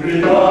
Придав